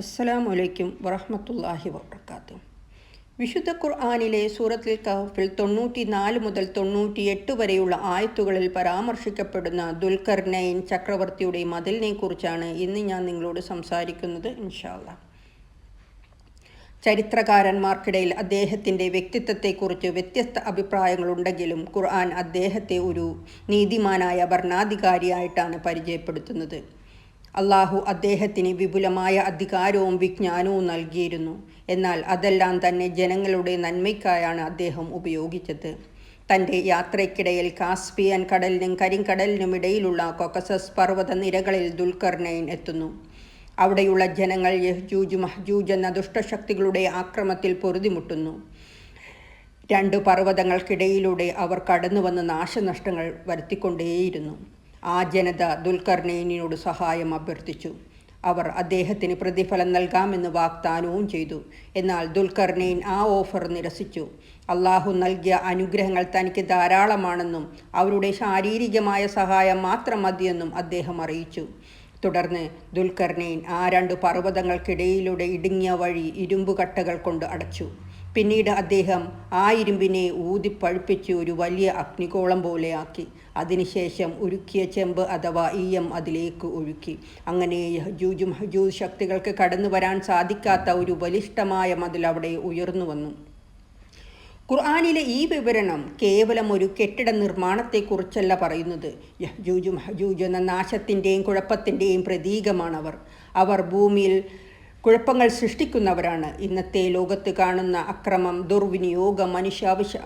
അസ്സലാമലൈക്കും വറഹമത്തല്ലാഹി വബർക്കാത്തു വിശുദ്ധ ഖുർആാനിലെ സൂറത്തിൽ കഹഫിൽ തൊണ്ണൂറ്റി നാല് മുതൽ തൊണ്ണൂറ്റി എട്ട് വരെയുള്ള ആയത്തുകളിൽ പരാമർശിക്കപ്പെടുന്ന ദുൽഖർനൈൻ ചക്രവർത്തിയുടെ മതിലിനെ കുറിച്ചാണ് ഇന്ന് ഞാൻ നിങ്ങളോട് സംസാരിക്കുന്നത് ഇൻഷാല്ല ചരിത്രകാരന്മാർക്കിടയിൽ അദ്ദേഹത്തിന്റെ വ്യക്തിത്വത്തെക്കുറിച്ച് വ്യത്യസ്ത അഭിപ്രായങ്ങളുണ്ടെങ്കിലും ഖുർആൻ അദ്ദേഹത്തെ ഒരു നീതിമാനായ ഭരണാധികാരിയായിട്ടാണ് പരിചയപ്പെടുത്തുന്നത്. അള്ളാഹു അദ്ദേഹത്തിന് വിപുലമായ അധികാരവും വിജ്ഞാനവും നൽകിയിരുന്നു. എന്നാൽ അതെല്ലാം തന്നെ ജനങ്ങളുടെ നന്മയ്ക്കായാണ് അദ്ദേഹം ഉപയോഗിച്ചത്. തന്റെ യാത്രയ്ക്കിടയിൽ കാസ്പിയൻ കടലിനും കരിങ്കടലിനും ഇടയിലുള്ള കൊക്കസസ് പർവത നിരകളിൽ ദുൽഖർനൈൻ എത്തുന്നു. അവിടെയുള്ള ജനങ്ങൾ യഹ്ജൂജ് മഹ്ജൂജ് എന്ന ദുഷ്ടശക്തികളുടെ ആക്രമത്തിൽ പൊറുതിമുട്ടുന്നു. രണ്ട് പർവതങ്ങൾക്കിടയിലൂടെ അവർ കടന്നു വന്ന് നാശനഷ്ടങ്ങൾ വരുത്തിക്കൊണ്ടേയിരുന്നു. ആ ജനത ദുൽഖർനൈനിനോട് സഹായം അഭ്യർത്ഥിച്ചു. അവർ അദ്ദേഹത്തിന് പ്രതിഫലം നൽകാമെന്ന് വാഗ്ദാനവും ചെയ്തു. എന്നാൽ ദുൽഖർനൈൻ ആ ഓഫർ നിരസിച്ചു. അള്ളാഹു നൽകിയ അനുഗ്രഹങ്ങൾ തനിക്ക് ധാരാളമാണെന്നും അവരുടെ ശാരീരികമായ സഹായം മാത്രം മതിയെന്നും അദ്ദേഹം അറിയിച്ചു. തുടർന്ന് ദുൽഖർനൈൻ ആ രണ്ട് പർവതങ്ങൾക്കിടയിലൂടെ ഇടുങ്ങിയ വഴി ഇരുമ്പുകട്ടകൾ കൊണ്ട് അടച്ചു. പിന്നീട് അദ്ദേഹം ആ ഇരുമ്പിനെ ഊതിപ്പഴുപ്പിച്ച് ഒരു വലിയ അഗ്നികോളം പോലെയാക്കി അതിനുശേഷം ഉരുക്കിയ ചെമ്പ് അഥവാ ഈയം അതിലേക്ക് ഒഴുക്കി. അങ്ങനെ ഹജൂജും ഹജൂസ് ശക്തികൾക്ക് കടന്നു വരാൻ സാധിക്കാത്ത ഒരു ബലിഷ്ടമായ മതിൽ അവിടെ ഉയർന്നു വന്നു. ഖുർആാനിലെ ഈ വിവരണം കേവലം ഒരു കെട്ടിട നിർമ്മാണത്തെക്കുറിച്ചല്ല പറയുന്നത്. യഹ്ജൂജും ഹജൂജ് എന്ന നാശത്തിന്റെയും കുഴപ്പത്തിന്റെയും പ്രതീകമാണവർ. അവർ ഭൂമിയിൽ കുഴപ്പങ്ങൾ സൃഷ്ടിക്കുന്നവരാണ്. ഇന്നത്തെ ലോകത്ത് കാണുന്ന അക്രമം ദുർവിനിയോഗം മനുഷ്യാവശ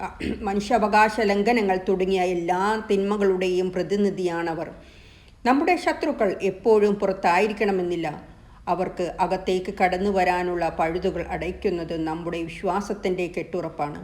മനുഷ്യാവകാശ ലംഘനങ്ങൾ തുടങ്ങിയ എല്ലാ തിന്മകളുടെയും പ്രതിനിധിയാണവർ. നമ്മുടെ ശത്രുക്കൾ എപ്പോഴും പുറത്തായിരിക്കണമെന്നില്ല. അവർക്ക് അകത്തേക്ക് കടന്നു വരാനുള്ള പഴുതുകൾ അടയ്ക്കുന്നത് നമ്മുടെ വിശ്വാസത്തിന്റെ കെട്ടുറപ്പാണ്.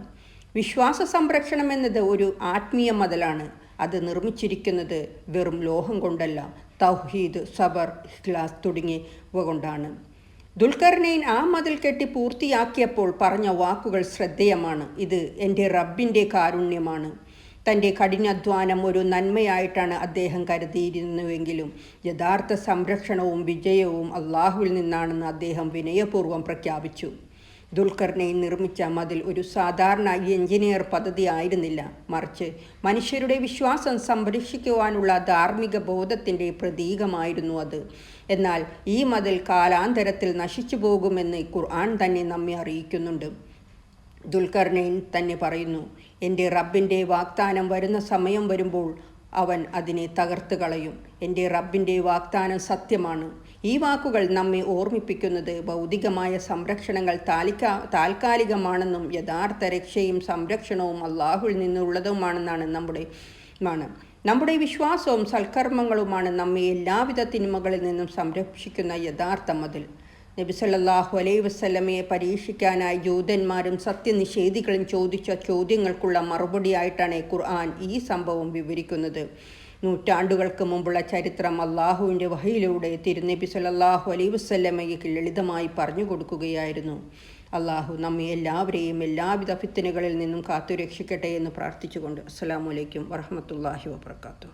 വിശ്വാസ സംരക്ഷണം എന്നത് ഒരു ആത്മീയ മതലാണ്. അത് നിർമ്മിച്ചിരിക്കുന്നത് വെറും ലോഹം കൊണ്ടല്ല തൗഹീദ് സബർ ഇഖ്ലാസ് തുടങ്ങിയവ കൊണ്ടാണ്. ദുൽഖർനൈൻ ആ മതിൽ കെട്ടി പൂർത്തിയാക്കിയപ്പോൾ പറഞ്ഞ വാക്കുകൾ ശ്രദ്ധേയമാണ്. ഇത് എന്റെ റബ്ബിന്റെ കാരുണ്യമാണ്. തന്റെ കഠിനാധ്വാനം ഒരു നന്മയായിട്ടാണ് അദ്ദേഹം കരുതിയിരുന്നുവെങ്കിലും യഥാർത്ഥ സംരക്ഷണവും വിജയവും അള്ളാഹുവിൽ നിന്നാണെന്ന് അദ്ദേഹം വിനയപൂർവം പ്രഖ്യാപിച്ചു. ദുൽഖർനൈൻ നിർമ്മിച്ച മതിൽ ഒരു സാധാരണ എഞ്ചിനീയർ പദ്ധതി ആയിരുന്നില്ല. മറിച്ച് മനുഷ്യരുടെ വിശ്വാസം സംരക്ഷിക്കുവാനുള്ള ധാർമ്മിക ബോധത്തിന്റെ പ്രതീകമായിരുന്നു അത്. എന്നാൽ ഈ മതിൽ കാലാന്തരത്തിൽ നശിച്ചു പോകുമെന്ന് ഖുർആൻ തന്നെ നമ്മെ അറിയിക്കുന്നുണ്ട്. ദുൽഖർനെയിൻ തന്നെ പറയുന്നു എന്റെ റബ്ബിന്റെ വാഗ്ദാനം വരുന്ന സമയം വരുമ്പോൾ അവൻ അതിനെ തകർത്ത് കളയും. എന്റെ റബ്ബിന്റെ വാഗ്ദാനം സത്യമാണ്. ഈ വാക്കുകൾ നമ്മെ ഓർമ്മിപ്പിക്കുന്നത് ഭൗതികമായ സംരക്ഷണങ്ങൾ താലിക്ക താൽക്കാലികമാണെന്നും യഥാർത്ഥ രക്ഷയും സംരക്ഷണവും അള്ളാഹുവിൽ നിന്നുള്ളതുമാണെന്നാണ് നമ്മുടെ മാണ്. നമ്മുടെ വിശ്വാസവും സൽക്കർമ്മങ്ങളുമാണ് നമ്മെ എല്ലാവിധ തിന്മകളിൽ നിന്നും സംരക്ഷിക്കുന്ന യഥാർത്ഥ മതിൽ. നബി സല്ലാഹു അലൈ വസ്ലമയെ പരീക്ഷിക്കാനായി ജൂതന്മാരും സത്യനിഷേധികളും ചോദിച്ച ചോദ്യങ്ങൾക്കുള്ള മറുപടിയായിട്ടാണ് ഖുർആൻ ഈ സംഭവം വിവരിക്കുന്നത്. നൂറ്റാണ്ടുകൾക്ക് മുമ്പുള്ള ചരിത്രം അള്ളാഹുവിന്റെ വഹയിലൂടെ തിരുനബി സല്ലാഹു അലൈ വസ്ലമയ്ക്ക് ലളിതമായി പറഞ്ഞു കൊടുക്കുകയായിരുന്നു. അള്ളാഹു നമ്മെ എല്ലാവരെയും എല്ലാവിധ ഫിത്തനുകളിൽ നിന്നും കാത്തുരക്ഷിക്കട്ടെ എന്ന് പ്രാർത്ഥിച്ചുകൊണ്ട്. അസ്സാം വലൈക്കും വറഹമത്തല്ലാഹി വാബർക്കാത്തു